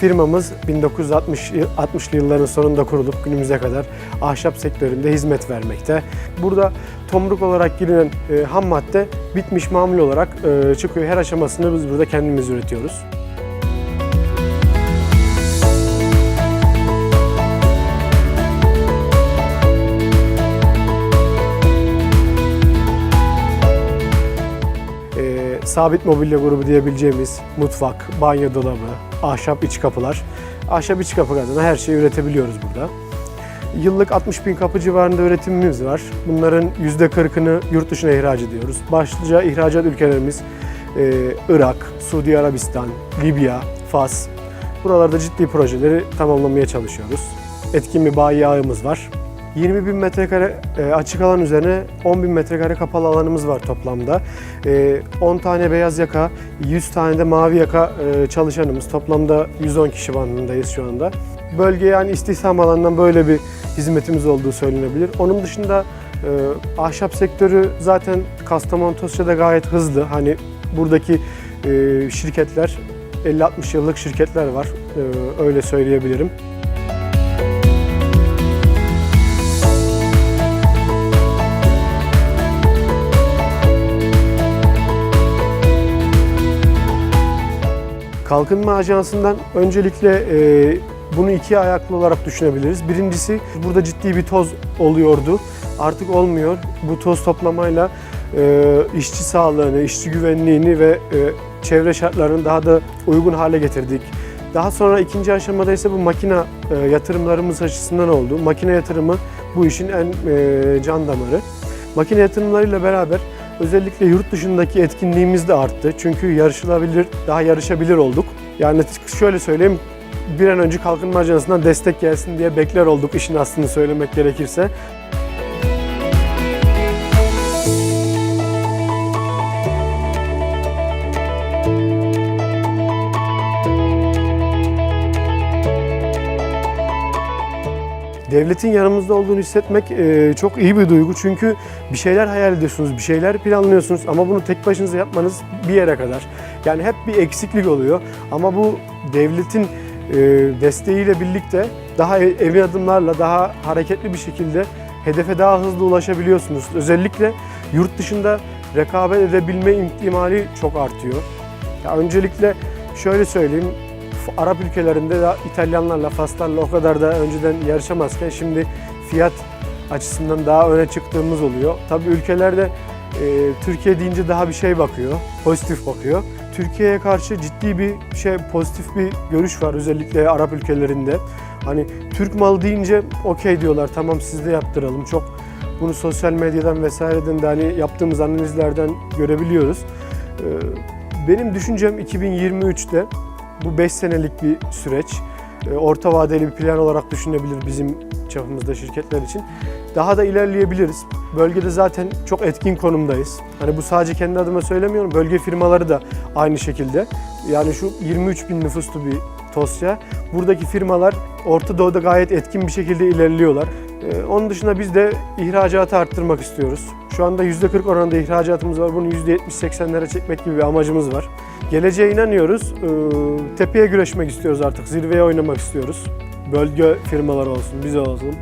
Firmamız 1960 60'lı yılların sonunda kurulup günümüze kadar ahşap sektöründe hizmet vermekte. Burada tomruk olarak girinen e, ham madde bitmiş mamul olarak e, çıkıyor. Her aşamasını biz burada kendimiz üretiyoruz. Sabit mobilya grubu diyebileceğimiz mutfak, banyo dolabı, ahşap iç kapılar. Ahşap iç kapı adına her şeyi üretebiliyoruz burada. Yıllık 60 bin kapı civarında üretimimiz var. Bunların %40'ını yurt dışına ihraç ediyoruz. Başlıca ihracat ülkelerimiz e, Irak, Suudi Arabistan, Libya, Fas. Buralarda ciddi projeleri tamamlamaya çalışıyoruz. Etkin bir bayi ağımız var. 20 bin metrekare e, açık alan üzerine 10 bin metrekare kapalı alanımız var toplamda. E, 10 tane beyaz yaka, 100 tane de mavi yaka e, çalışanımız. Toplamda 110 kişi bandındayız şu anda. Bölge yani istihdam alanından böyle bir hizmetimiz olduğu söylenebilir. Onun dışında e, ahşap sektörü zaten Kastamonu Tosya'da gayet hızlı. Hani buradaki e, şirketler 50-60 yıllık şirketler var. E, öyle söyleyebilirim. Kalkınma Ajansı'ndan öncelikle e, bunu iki ayaklı olarak düşünebiliriz. Birincisi burada ciddi bir toz oluyordu. Artık olmuyor. Bu toz toplamayla e, işçi sağlığını, işçi güvenliğini ve e, çevre şartlarını daha da uygun hale getirdik. Daha sonra ikinci aşamada ise bu makine e, yatırımlarımız açısından oldu. Makine yatırımı bu işin en e, can damarı. Makine yatırımlarıyla beraber özellikle yurt dışındaki etkinliğimiz de arttı. Çünkü yarışılabilir, daha yarışabilir olduk. Yani şöyle söyleyeyim, bir an önce Kalkınma Ajansı'ndan destek gelsin diye bekler olduk işin aslını söylemek gerekirse. Devletin yanımızda olduğunu hissetmek e, çok iyi bir duygu çünkü bir şeyler hayal ediyorsunuz, bir şeyler planlıyorsunuz ama bunu tek başınıza yapmanız bir yere kadar. Yani hep bir eksiklik oluyor ama bu devletin e, desteğiyle birlikte daha emin adımlarla, daha hareketli bir şekilde hedefe daha hızlı ulaşabiliyorsunuz. Özellikle yurt dışında rekabet edebilme ihtimali çok artıyor. Ya öncelikle şöyle söyleyeyim, Arap ülkelerinde de İtalyanlarla, Faslarla o kadar da önceden yarışamazken şimdi fiyat açısından daha öne çıktığımız oluyor. Tabii ülkelerde e, Türkiye deyince daha bir şey bakıyor, pozitif bakıyor. Türkiye'ye karşı ciddi bir şey, pozitif bir görüş var özellikle Arap ülkelerinde. Hani Türk malı deyince okey diyorlar, tamam siz de yaptıralım. Çok bunu sosyal medyadan vesaireden de hani yaptığımız analizlerden görebiliyoruz. Ee, Benim düşüncem 2023'te bu 5 senelik bir süreç. e, Orta vadeli bir plan olarak düşünebilir bizim çapımızda şirketler için. Daha da ilerleyebiliriz. Bölgede zaten çok etkin konumdayız. Hani bu sadece kendi adıma söylemiyorum. Bölge firmaları da aynı şekilde. Yani şu 23 bin nüfuslu bir Tosya. Buradaki firmalar Orta Doğu'da gayet etkin bir şekilde ilerliyorlar. Ee, Onun dışında biz de ihracatı arttırmak istiyoruz. Şu anda %40 oranında ihracatımız var. Bunu %70-80'lere çekmek gibi bir amacımız var. Geleceğe inanıyoruz. Ee, Tepeye güreşmek istiyoruz artık. Zirveye oynamak istiyoruz. Bölge firmaları olsun, bize olsun.